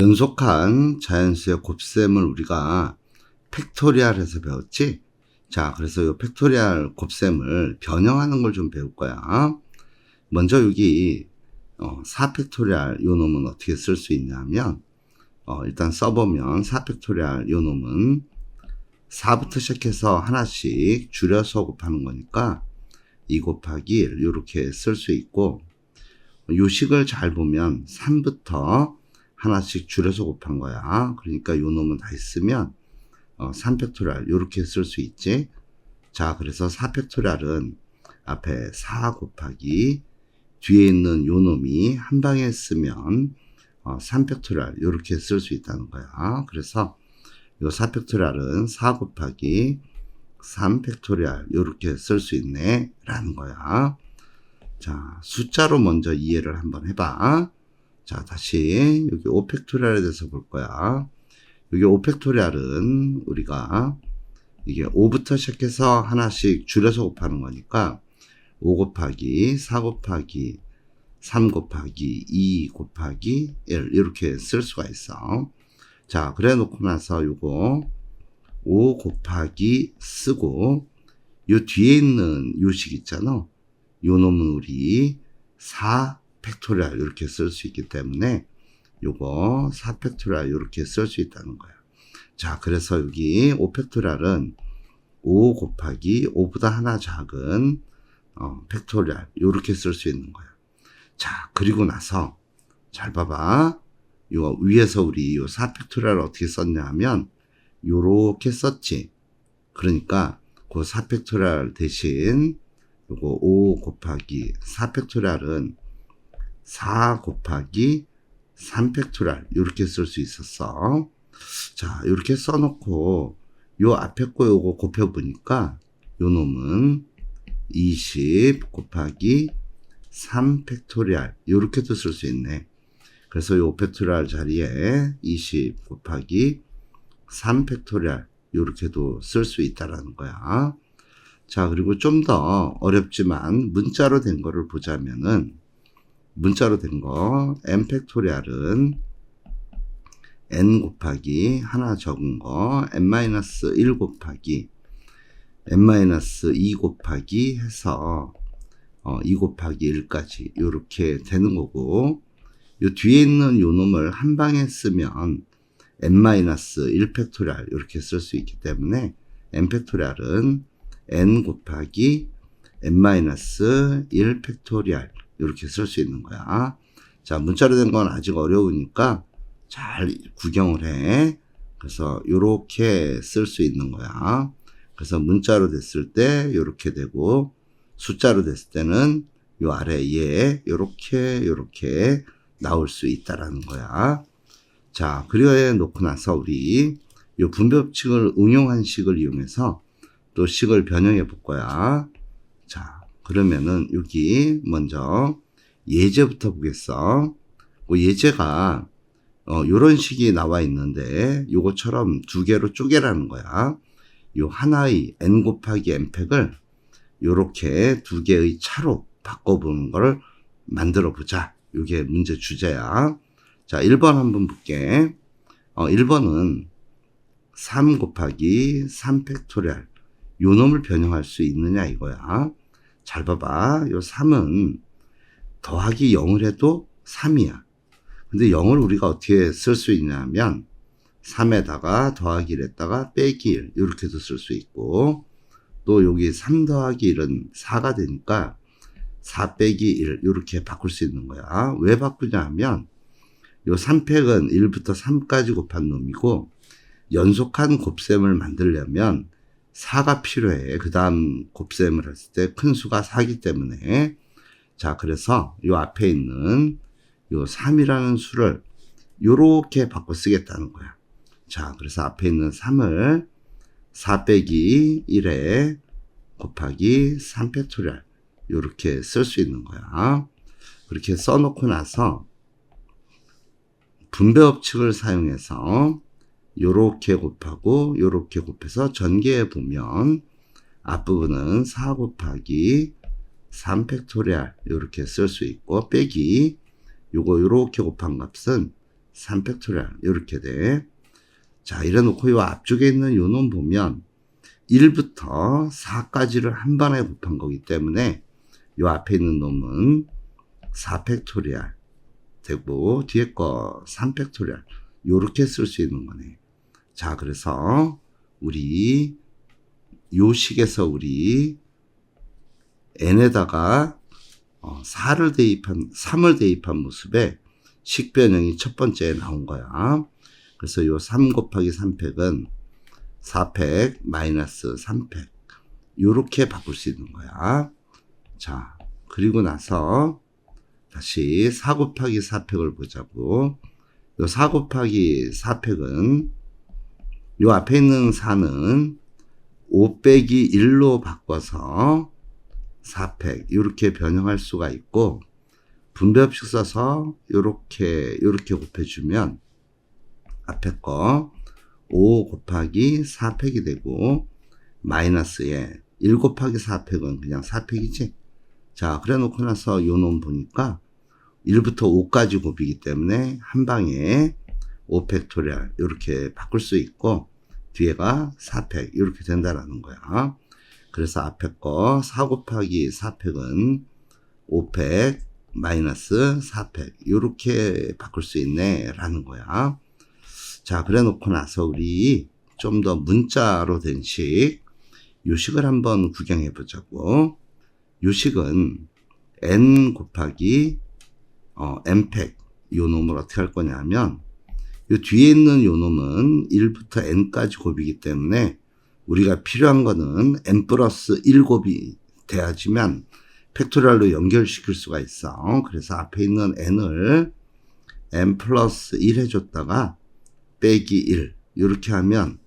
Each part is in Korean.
연속한 자연수의 곱셈을 우리가 팩토리얼에서 배웠지? 자, 그래서 이 팩토리얼 곱셈을 변형하는 걸 좀 배울 거야. 먼저 여기 어, 4팩토리얼 요 놈은 어떻게 쓸 수 있냐면 어, 일단 써보면 4팩토리얼 요 놈은 4부터 시작해서 하나씩 줄여서 곱하는 거니까 2 곱하기 1 이렇게 쓸 수 있고 요 식을 잘 보면 3부터 하나씩 줄여서 곱한 거야. 그러니까 요 놈은 다 있으면 어, 3팩토리얼 이렇게 쓸 수 있지. 자, 그래서 4팩토리얼은 앞에 4 곱하기 뒤에 있는 요 놈이 한 방에 쓰면 어, 3팩토리얼 이렇게 쓸 수 있다는 거야. 그래서 요 4팩토리얼은 4 곱하기 3팩토리얼 이렇게 쓸 수 있네 라는 거야. 자, 숫자로 먼저 이해를 한번 해봐. 자, 다시 여기 5팩토리얼에 대해서 볼 거야. 여기 5팩토리얼은 우리가 이게 5부터 시작해서 하나씩 줄여서 곱하는 거니까 5 곱하기 4 곱하기 3 곱하기 2 곱하기 1 이렇게 쓸 수가 있어. 자, 그래 놓고 나서 요거 5 곱하기 쓰고 요 뒤에 있는 요식 있잖아. 요 놈은 우리 4 팩토리얼 이렇게 쓸 수 있기 때문에 요거 4 팩토리얼 이렇게 쓸 수 있다는 거야. 자, 그래서 여기 5 팩토리얼은 5 곱하기 5보다 하나 작은 어, 팩토리얼 이렇게 쓸 수 있는 거야. 자, 그리고 나서 잘 봐봐. 요 위에서 우리 요 4 팩토리얼 어떻게 썼냐 하면 요렇게 썼지. 그러니까 그 4 팩토리얼 대신 요거 5 곱하기 4 팩토리얼은 4 곱하기 3 팩토리얼 이렇게 쓸 수 있었어. 자, 이렇게 써놓고 요 앞에 거 요거 곱해보니까 요 놈은 20 곱하기 3 팩토리얼 이렇게도 쓸 수 있네. 그래서 요 팩토리얼 자리에 20 곱하기 3 팩토리얼 이렇게도 쓸 수 있다라는 거야. 자, 그리고 좀 더 어렵지만 문자로 된 거를 보자면은 문자로 된 거. N 팩토리얼은 n 곱하기 하나 적은 거. N-1 곱하기 n-2 곱하기 해서 어, 2 곱하기 1까지 이렇게 되는 거고 요 뒤에 있는 요 놈을 한 방에 쓰면 n-1 팩토리얼 이렇게 쓸 수 있기 때문에 n 팩토리얼은 n 곱하기 n-1 팩토리얼 이렇게 쓸 수 있는 거야. 자, 문자로 된 건 아직 어려우니까 잘 구경을 해. 그래서 이렇게 쓸 수 있는 거야. 그래서 문자로 됐을 때 이렇게 되고 숫자로 됐을 때는 요 아래에 이렇게 이렇게 나올 수 있다라는 거야. 자, 그리고 놓고 나서 우리 요 분배법칙을 응용한 식을 이용해서 또 식을 변형해 볼 거야. 자, 그러면은 여기 먼저 예제부터 보겠어. 그 예제가 어, 요런 식이 나와 있는데 요것처럼 두 개로 쪼개라는 거야. 요 하나의 n 곱하기 n팩을 요렇게 두 개의 차로 바꿔보는 걸 만들어 보자. 요게 문제 주제야. 자, 1번 한번 볼게. 어, 1번은 3 곱하기 3 팩토리얼. 요 놈을 변형할 수 있느냐 이거야. 잘 봐봐. 요 3은 더하기 0을 해도 3이야. 근데 0을 우리가 어떻게 쓸 수 있냐면 3에다가 더하기 1에다가 빼기 1 이렇게도 쓸 수 있고 또 여기 3 더하기 1은 4가 되니까 4 빼기 1 이렇게 바꿀 수 있는 거야. 왜 바꾸냐 하면 요 3팩은 1부터 3까지 곱한 놈이고 연속한 곱셈을 만들려면 4가 필요해. 그 다음 곱셈을 했을 때 큰 수가 4기 때문에 자, 그래서 요 앞에 있는 요 3이라는 수를 요렇게 바꿔 쓰겠다는 거야. 자, 그래서 앞에 있는 3을 4 빼기 1에 곱하기 3 팩토리얼 요렇게 쓸 수 있는 거야. 그렇게 써놓고 나서 분배 법칙을 사용해서 요렇게 곱하고 요렇게 곱해서 전개해 보면 앞부분은 4 곱하기 3 팩토리얼 이렇게 쓸 수 있고 빼기 요거 요렇게 곱한 값은 3 팩토리얼 이렇게 돼. 자 이래 놓고 요 앞쪽에 있는 요놈 보면 1부터 4까지를 한 번에 곱한 거기 때문에 요 앞에 있는 놈은 4 팩토리얼 되고 뒤에 거 3 팩토리얼 요렇게 쓸 수 있는 거네. 자 그래서 우리 요 식에서 우리 n에다가 어, 4를 대입한 3을 대입한 모습에 식변형이 첫 번째에 나온 거야. 그래서 요 3 곱하기 3팩은 4팩 마이너스 3팩 요렇게 바꿀 수 있는 거야. 자, 그리고 나서 다시 4 곱하기 4팩을 보자고. 요4 곱하기 4팩은 요 앞에 있는 4는 5 빼기 1로 바꿔서 4팩 이렇게 변형할 수가 있고 분배법칙 써서 요렇게 요렇게 곱해주면 앞에 거 5 곱하기 4팩이 되고 마이너스에 1 곱하기 4팩은 그냥 4팩이지? 자 그래 놓고 나서 요 놈 보니까 1부터 5까지 곱이기 때문에 한 방에 5팩토리얼 이렇게 바꿀 수 있고 뒤에가 4팩 이렇게 된다라는 거야. 그래서 앞에 거 4 곱하기 4팩은 5팩 마이너스 4팩 이렇게 바꿀 수 있네 라는 거야. 자 그래 놓고 나서 우리 좀 더 문자로 된 식, 요식을 한번 구경해 보자고. 요식은 n 곱하기 어, n팩 요 놈을 어떻게 할 거냐면 요 뒤에 있는 요 놈은 1부터 n까지 곱이기 때문에 우리가 필요한 거는 n 플러스 1곱이 돼야지만 팩토리얼로 연결시킬 수가 있어. 그래서 앞에 있는 n을 n 플러스 1 해줬다가 빼기 1 이렇게 하면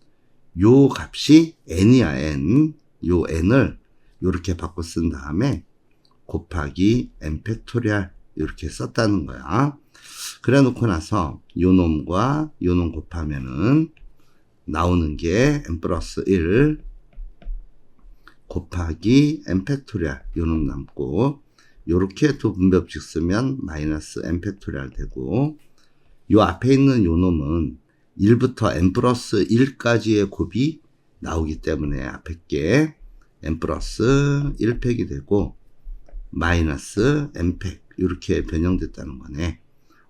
요 값이 n이야 n. 요 n을 이렇게 바꿔 쓴 다음에 곱하기 n 팩토리얼 이렇게 썼다는 거야. 그래 놓고 나서 요 놈과 요 놈 곱하면은 나오는 게 n 플러스 1 곱하기 n 팩토리얼 요놈 남고 요렇게 두 분배법칙 쓰면 마이너스 n 팩토리얼 되고 요 앞에 있는 요 놈은 1부터 n 플러스 1까지의 곱이 나오기 때문에 앞에 게 n 플러스 1팩이 되고 마이너스 n팩 이렇게 변형됐다는 거네.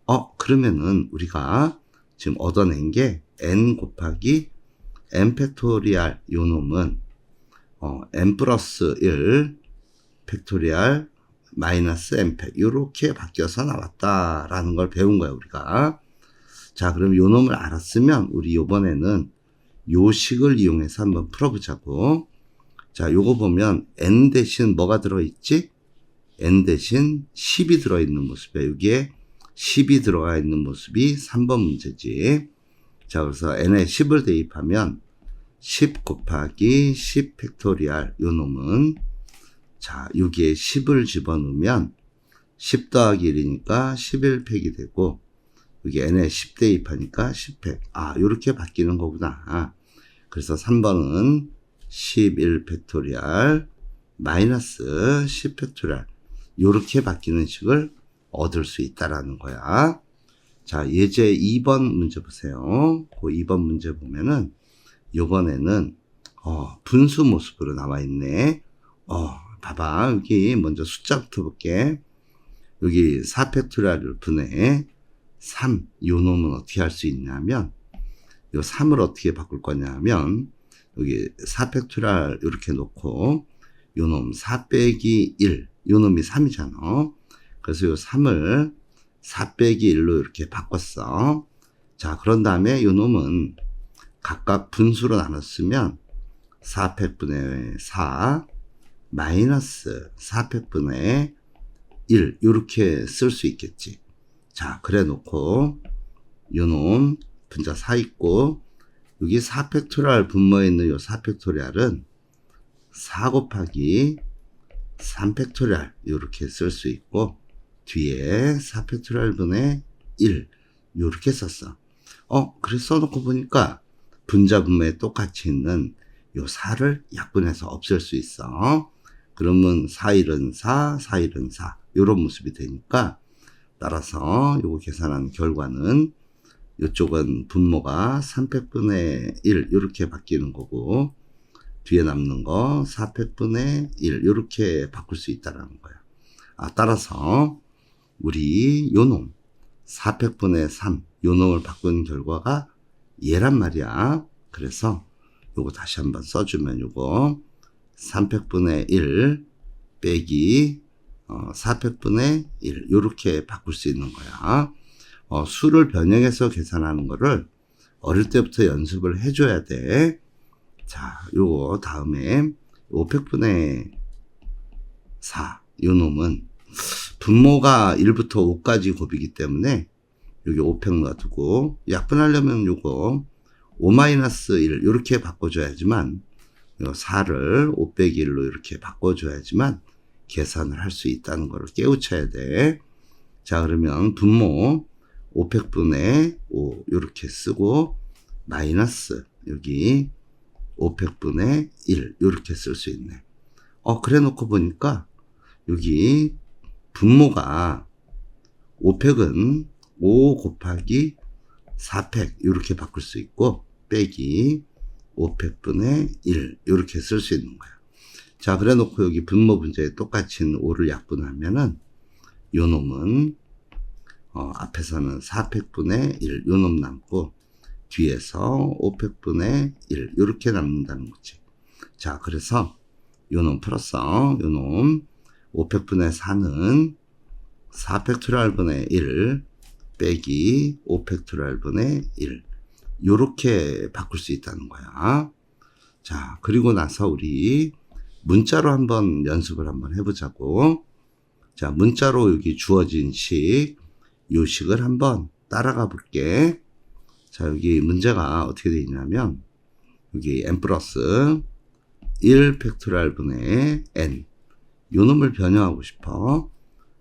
어 그러면은 우리가 지금 얻어낸 게 n 곱하기 n 팩토리얼 요 놈은 어, n 플러스 1 팩토리얼 마이너스 n팩 이렇게 바뀌어서 나왔다라는 걸 배운 거야 우리가. 자 그럼 요 놈을 알았으면 우리 요번에는 요 식을 이용해서 한번 풀어보자고. 자 요거 보면 n 대신 뭐가 들어있지? N 대신 10이 들어있는 모습이야. 여기에 10이 들어가 있는 모습이 3번 문제지. 자, 그래서 n에 10을 대입하면 10 곱하기 10 팩토리얼 요 놈은 자, 여기에 10을 집어넣으면 10 더하기 1이니까 11팩이 되고 여기 n에 10 대입하니까 10팩. 아, 요렇게 바뀌는 거구나. 그래서 3번은 11 팩토리얼 마이너스 10 팩토리얼 요렇게 바뀌는 식을 얻을 수 있다라는 거야. 자, 예제 2번 문제 보세요. 그 2번 문제 보면은 요번에는 어, 분수 모습으로 나와 있네. 어, 봐봐. 여기 먼저 숫자부터 볼게. 여기 4팩토리얼을 분해 3. 요 놈은 어떻게 할 수 있냐면 요 3을 어떻게 바꿀 거냐면 여기 4팩토리얼 이렇게 놓고 요 놈 4 빼기 1. 요 놈이 3이잖아. 그래서 요 3을 4 빼기 1로 이렇게 바꿨어. 자, 그런 다음에 요 놈은 각각 분수로 나눴으면 4팩분의 4 마이너스 4팩분의 1 이렇게 쓸 수 있겠지. 자, 그래 놓고 요놈 분자 4 있고 여기 4팩토리얼 분모에 있는 요 4팩토리얼은 4 곱하기 3팩토리얼 이렇게 쓸 수 있고 뒤에 4팩토리얼 분의 1 이렇게 썼어. 어, 그래 써놓고 보니까 분자 분모에 똑같이 있는 요 4를 약분해서 없앨 수 있어. 그러면 4, 1은 4, 4, 1은 4 요런 모습이 되니까 따라서 요거 계산한 결과는 이쪽은 분모가 300분의 1 이렇게 바뀌는 거고 뒤에 남는 거 400분의 1 이렇게 바꿀 수 있다라는 거예요. 아, 따라서 우리 요놈 400분의 3 요놈을 바꾸는 결과가 얘란 말이야. 그래서 요거 다시 한번 써주면 요거 300분의 1 빼기 어, 400분의 1 요렇게 바꿀 수 있는 거야. 어, 수를 변형해서 계산하는 거를 어릴 때부터 연습을 해줘야 돼. 자, 요거 다음에 500분의 4. 요 놈은 분모가 1부터 5까지 곱이기 때문에 여기 500 놔두고 약분하려면 요거 5-1 이렇게 바꿔줘야지만 요 4를 5 빼기 1로 이렇게 바꿔줘야지만 계산을 할 수 있다는 거를 깨우쳐야 돼. 자, 그러면 분모 500분의 5 이렇게 쓰고 마이너스 여기 500분의 1 이렇게 쓸 수 있네. 어, 그래 놓고 보니까 여기 분모가 500은 5 곱하기 400 이렇게 바꿀 수 있고 빼기 500분의 1 이렇게 쓸 수 있는 거야. 자, 그래 놓고 여기 분모 문제에 똑같이 5를 약분하면은 요 놈은 어, 앞에서는 400분의 1 요 놈 남고 뒤에서 500분의 1 이렇게 남는다는 거지. 자, 그래서 요놈 풀었어. 요놈 500분의 4는 4팩토리얼분의 1 빼기 5팩토리얼분의 1 요렇게 바꿀 수 있다는 거야. 자, 그리고 나서 우리 문자로 한번 연습을 한번 해보자고. 자, 문자로 여기 주어진 식, 요 식을 한번 따라가 볼게. 자, 여기 문제가 어떻게 되어 있냐면, 여기 n 플러스 1 팩토리얼 분의 n. 요 놈을 변형하고 싶어.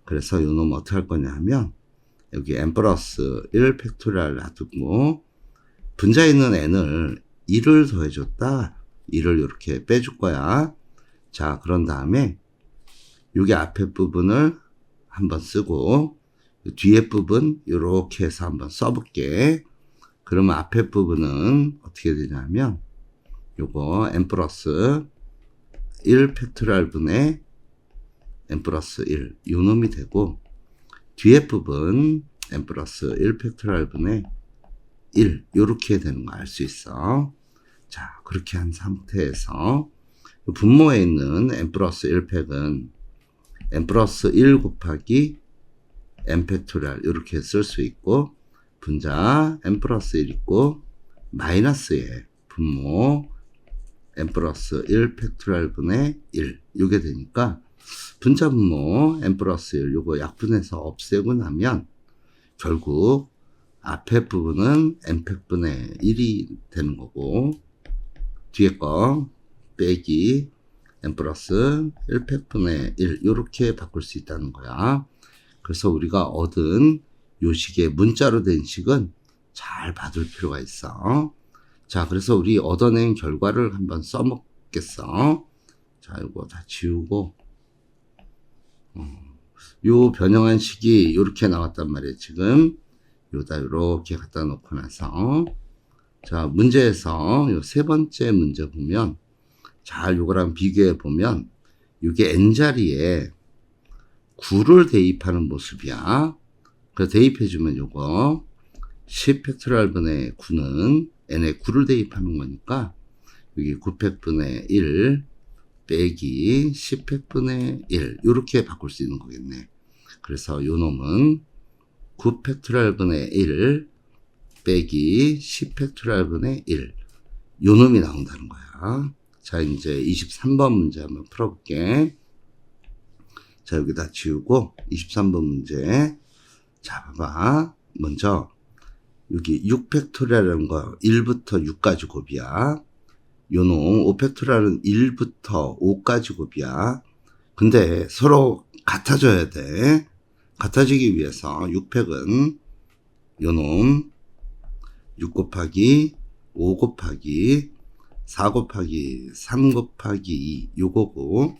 그래서 요 놈 어떻게 할 거냐 하면, 여기 n 플러스 1 팩토리얼 놔두고, 분자에 있는 n을 1을 더해줬다. 1을 이렇게 빼줄 거야. 자, 그런 다음에 여기 앞에 부분을 한번 쓰고 뒤에 부분 이렇게 해서 한번 써볼게. 그러면 앞에 부분은 어떻게 되냐면 요거 n 플러스 1 팩토리얼 분의 n 플러스 1 요놈이 되고 뒤에 부분 n 플러스 1 팩토리얼 분의 1 요렇게 되는 거 알 수 있어. 자 그렇게 한 상태에서 분모에 있는 n 플러스 1팩은 n 플러스 1 곱하기 n 팩토리얼 이렇게 쓸 수 있고 분자 n 플러스 1 있고 마이너스에 분모 n 플러스 1 팩토리얼 분의 1 이게 되니까 분자 분모 n 플러스 1 요거 약분해서 없애고 나면 결국 앞에 부분은 n 팩분의 1이 되는 거고 뒤에 거 빼기 n 플러스 1팩분의 1 이렇게 바꿀 수 있다는 거야. 그래서 우리가 얻은 요 식의 문자로 된 식은 잘 봐둘 필요가 있어. 자, 그래서 우리 얻어낸 결과를 한번 써먹겠어. 자, 이거 다 지우고. 어, 요 변형한 식이 이렇게 나왔단 말이에요, 지금. 요다 이렇게 갖다 놓고 나서. 자, 문제에서 요 세 번째 문제 보면 잘 요거랑 비교해 보면 이게 n자리에 9를 대입하는 모습이야. 그 대입해 주면 요거 10 팩토리얼 분의 9는 n에 9를 대입하는 거니까 여기 9팩분의 1 빼기 10팩분의 1 이렇게 바꿀 수 있는 거겠네. 그래서 요 놈은 9팩토리얼 분의 1 빼기 10팩토리얼 분의 1 요 놈이 나온다는 거야. 자, 이제 23번 문제 한번 풀어볼게. 자, 여기다 지우고, 23번 문제. 자, 봐봐. 먼저, 여기 6팩토리얼이라는 거, 1부터 6까지 곱이야. 요놈 5팩토리얼은 1부터 5까지 곱이야. 근데 서로 같아져야 돼. 같아지기 위해서 6팩은 요놈 6 곱하기 5 곱하기 4 곱하기 3 곱하기 2 요거고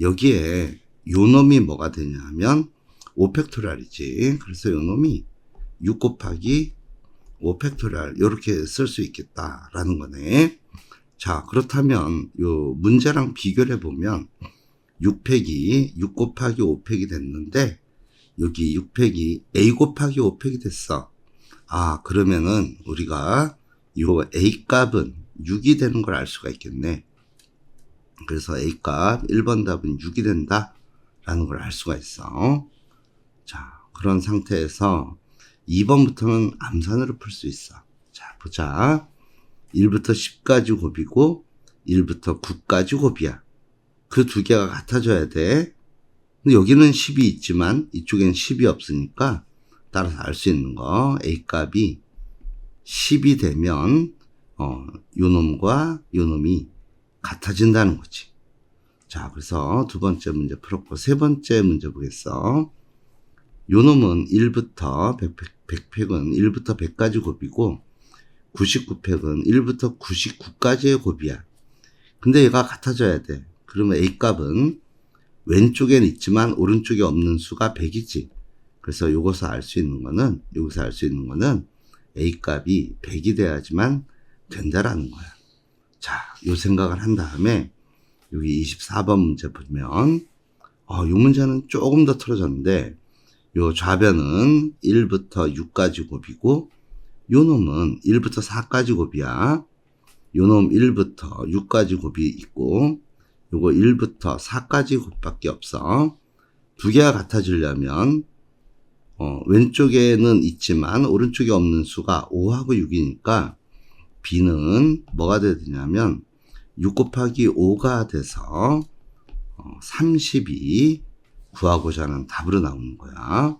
여기에 요 놈이 뭐가 되냐 하면 5팩토리얼이지 그래서 요 놈이 6 곱하기 5 팩토리얼 이렇게 쓸 수 있겠다라는 거네. 자, 그렇다면 요 문제랑 비교를 해보면 6팩이 6 곱하기 5팩이 됐는데 여기 6팩이 a 곱하기 5팩이 됐어. 아, 그러면은 우리가 요 a 값은 6이 되는 걸 알 수가 있겠네. 그래서 a 값 1번 답은 6이 된다. 라는 걸 알 수가 있어. 자, 그런 상태에서 2번부터는 암산으로 풀 수 있어. 자, 보자. 1부터 10까지 곱이고 1부터 9까지 곱이야. 그 두 개가 같아져야 돼. 근데 여기는 10이 있지만 이쪽엔 10이 없으니까 따라서 알 수 있는 거 A 값이 10이 되면 어, 요 놈과 요 놈이 같아진다는 거지. 자, 그래서 두 번째 문제 풀었고 세 번째 문제 보겠어. 요 놈은 1부터 100, 100, 100 팩은 1부터 100까지 곱이고 99팩은 1부터 99까지의 곱이야. 근데 얘가 같아져야 돼. 그러면 A 값은 왼쪽엔 있지만 오른쪽에 없는 수가 100이지. 그래서 요것을 알 수 있는 거는, 여기서 알 수 있는 거는 A 값이 100이 돼야지만 된다라는 거야. 자, 요 생각을 한 다음에 여기 24번 문제 보면, 어, 요 문제는 조금 더 틀어졌는데, 요 좌변은 1부터 6까지 곱이고, 요 놈은 1부터 4까지 곱이야. 요 놈 1부터 6까지 곱이 있고, 요거 1부터 4까지 곱밖에 없어. 두 개가 같아지려면, 어, 왼쪽에는 있지만, 오른쪽에 없는 수가 5하고 6이니까, B는 뭐가 되냐면, 6 곱하기 5가 돼서, 어, 30이 구하고자 하는 답으로 나오는 거야.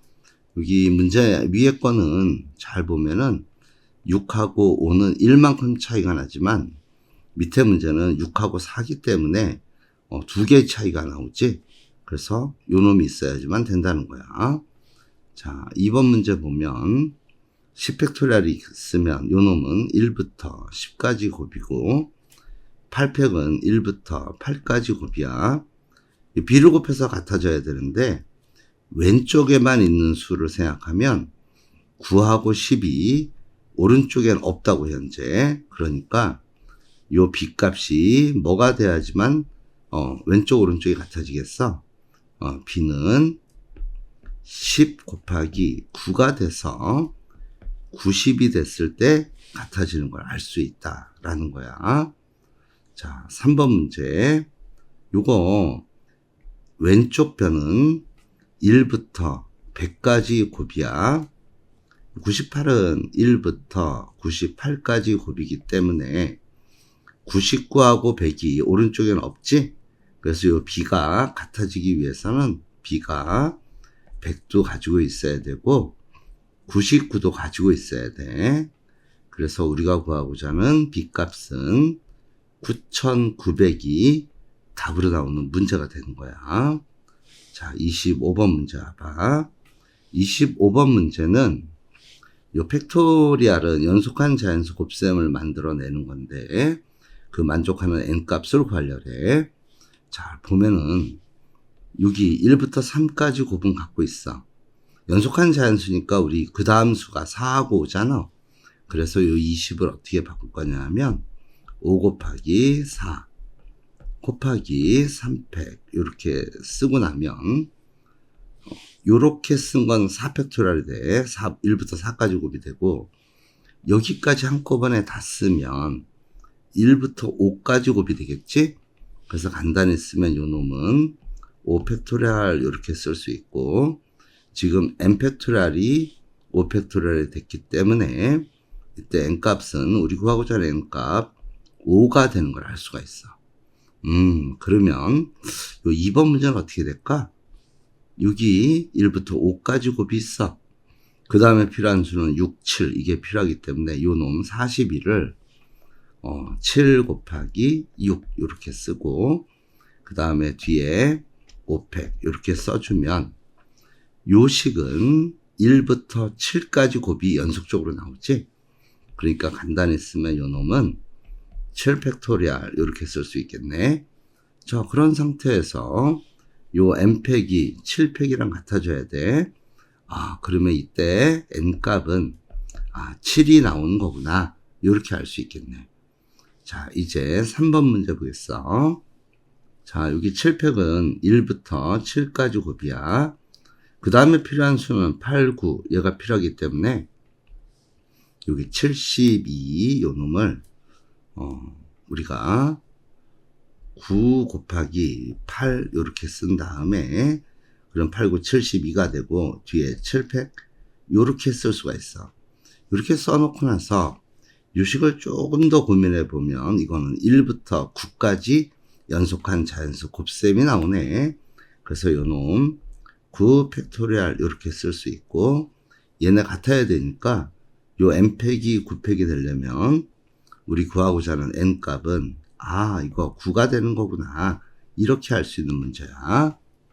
여기 문제 위에 거는 잘 보면은 6하고 5는 1만큼 차이가 나지만 밑에 문제는 6하고 4기 때문에 어, 두 개의 차이가 나오지. 그래서 요 놈이 있어야지만 된다는 거야. 자, 2번 문제 보면 10팩토리얼이 있으면 요 놈은 1부터 10까지 곱이고 8팩은 1부터 8까지 곱이야. 이 B를 곱해서 같아져야 되는데 왼쪽에만 있는 수를 생각하면 9하고 10이 오른쪽엔 없다고 현재. 그러니까 요 B 값이 뭐가 돼야지만 어, 왼쪽 오른쪽이 같아지겠어. 어, B는 10 곱하기 9가 돼서 90이 됐을 때 같아지는 걸 알 수 있다라는 거야. 자, 3번 문제. 요거 왼쪽 변은 1부터 100까지 곱이야. 98은 1부터 98까지 곱이기 때문에 99하고 100이 오른쪽에는 없지? 그래서 이 B가 같아지기 위해서는 B가 100도 가지고 있어야 되고 99도 가지고 있어야 돼. 그래서 우리가 구하고자 하는 B 값은 9,900이 답으로 나오는 문제가 되는 거야. 자, 25번 문제 봐봐. 25번 문제는 요 팩토리얼은 연속한 자연수 곱셈을 만들어내는 건데 그 만족하는 n 값을 구하려래. 자, 보면은 여기 1부터 3까지 곱은 갖고 있어. 연속한 자연수니까 우리 그 다음 수가 4하고 오잖아. 그래서 요 20을 어떻게 바꿀 거냐면 5 곱하기 4 곱하기 3팩 이렇게 쓰고 나면 요렇게 쓴 건 4팩토리얼이 돼. 4, 1부터 4까지 곱이 되고 여기까지 한꺼번에 다 쓰면 1부터 5까지 곱이 되겠지? 그래서 간단히 쓰면 요 놈은 5팩토리얼 이렇게 쓸 수 있고 지금 n팩토리얼이 5팩토리얼이 됐기 때문에 이때 n값은 우리 구하고자 하는 n값 5가 되는 걸 알 수가 있어. 음, 그러면 요 2번 문제는 어떻게 될까? 여기 1부터 5까지 곱이 있어. 그 다음에 필요한 수는 6, 7 이게 필요하기 때문에 요놈 42를 어, 7 곱하기 6 이렇게 쓰고 그 다음에 뒤에 5팩 이렇게 써주면 요 식은 1부터 7까지 곱이 연속적으로 나오지. 그러니까 간단히 쓰면 요 놈은 7 팩토리얼 이렇게 쓸 수 있겠네. 자 그런 상태에서 요 n팩이 7팩이랑 같아져야 돼. 아 그러면 이때 n 값은 아, 7이 나오는 거구나. 이렇게 알 수 있겠네. 자, 이제 3번 문제 보겠어. 자, 여기 7팩은 1부터 7까지 곱이야. 그 다음에 필요한 수는 8, 9. 얘가 필요하기 때문에 여기 72, 요 놈을, 어, 우리가 9 곱하기 8 요렇게 쓴 다음에 그럼 8, 9, 72가 되고 뒤에 7팩 요렇게 쓸 수가 있어. 이렇게 써놓고 나서 유식을 조금 더 고민해 보면 이거는 1부터 9까지 연속한 자연수 곱셈이 나오네. 그래서 요놈 9 팩토리얼 이렇게 쓸 수 있고 얘네 같아야 되니까 요 n팩이 9팩이 되려면 우리 구하고자 하는 n 값은 아 이거 9가 되는 거구나 이렇게 할 수 있는 문제야.